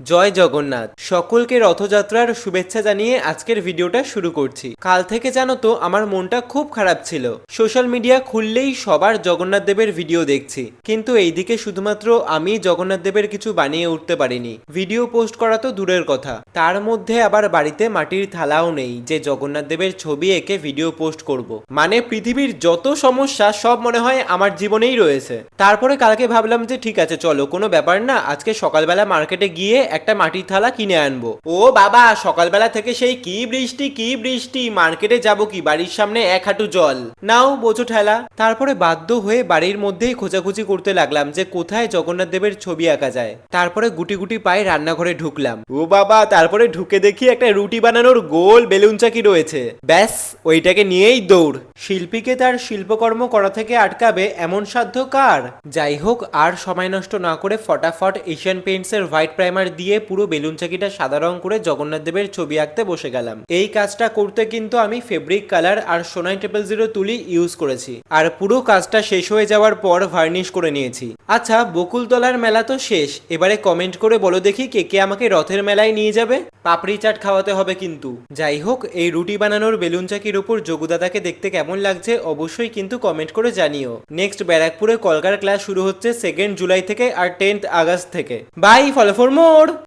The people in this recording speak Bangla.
জয় জগন্নাথ। সকলকে রথযাত্রার শুভেচ্ছা জানিয়ে আজকের ভিডিওটা শুরু করছি। কাল থেকে জানো তো, আমার মনটা খুব খারাপ ছিল। সোশ্যাল মিডিয়া খুললেই সবার জগন্নাথ দেবের ভিডিও দেখছি। কিন্তু এইদিকে শুধুমাত্র আমি জগন্নাথ দেবের কিছু বানিয়ে উঠতে পারিনি। ভিডিও পোস্ট করা তো দূরের কথা। তার মধ্যে আবার বাড়িতে মাটির থালাও নেই, যে জগন্নাথ দেবের ছবি এঁকে ভিডিও পোস্ট করব। মানে পৃথিবীর যত সমস্যা, সব মনে হয় আমার জীবনেই রয়েছে। তারপরে কালকে ভাবলাম যে ঠিক আছে, চলো, কোনো ব্যাপার না। আজকে সকালবেলা মার্কেটে গিয়ে একটা মাটির থালা কিনে আনব। ও বাবা, সকালবেলা থেকে সেই কি বৃষ্টি কি বৃষ্টি, মার্কেটে যাব কি, বাড়ির সামনে এক হাঁটু জল। নাও, বোঝো ঠেলা। তারপরে বাধ্য হয়ে বাড়ির মধ্যেই খোঁজাখুঁজি করতে লাগলাম যে কোথায় জগন্নাথ দেবের ছবি আঁকা যায়। তারপরে গুটি গুটি পায়ে রান্নাঘরে ঢুকলাম। ও বাবা, তারপরে ঢুকে দেখি একটা রুটি বানানোর গোল বেলুন চাকি রয়েছে। ব্যাস, ওইটাকে নিয়েই দৌড়। শিল্পীকে তার শিল্পকর্ম করা থেকে আটকাবে এমন সাধ্য কার? যাই হোক, আর সময় নষ্ট না করে ফটাফট এশিয়ান পেইন্টসের হোয়াইট প্রাইমার দিয়ে পুরো বেলুন চাকিটা সাদা রং করে জগন্নাথ দেবের ছবি আঁকতে বসে গেলাম। এই কাজটা করতে কিন্তু আমি ফেব্রিক কালার আর সোনাই ট্রিপল জিরো তুলি ইউজ করেছি। আর পুরো কাজটা শেষ হয়ে যাওয়ার পর ভার্নিশ করে নিয়েছি। আচ্ছা বকুলতলার মেলা তো শেষ। এবারে কমেন্ট করে বলো দেখি কে কে আমাকে রথের মেলায় নিয়ে যাবে। পাপড়ি চাট খাওয়াতে হবে কিন্তু। যাই হোক, এই রুটি বানানোর বেলুন চাকির উপর যোগুদাদাকে দেখতে কেমন লাগছে অবশ্যই কিন্তু কমেন্ট করে জানিও। নেক্সট ব্যারাকপুরে কলকার ক্লাস শুরু হচ্ছে সেকেন্ড জুলাই থেকে আর টেন্থ আগস্ট থেকে। Bye follow for more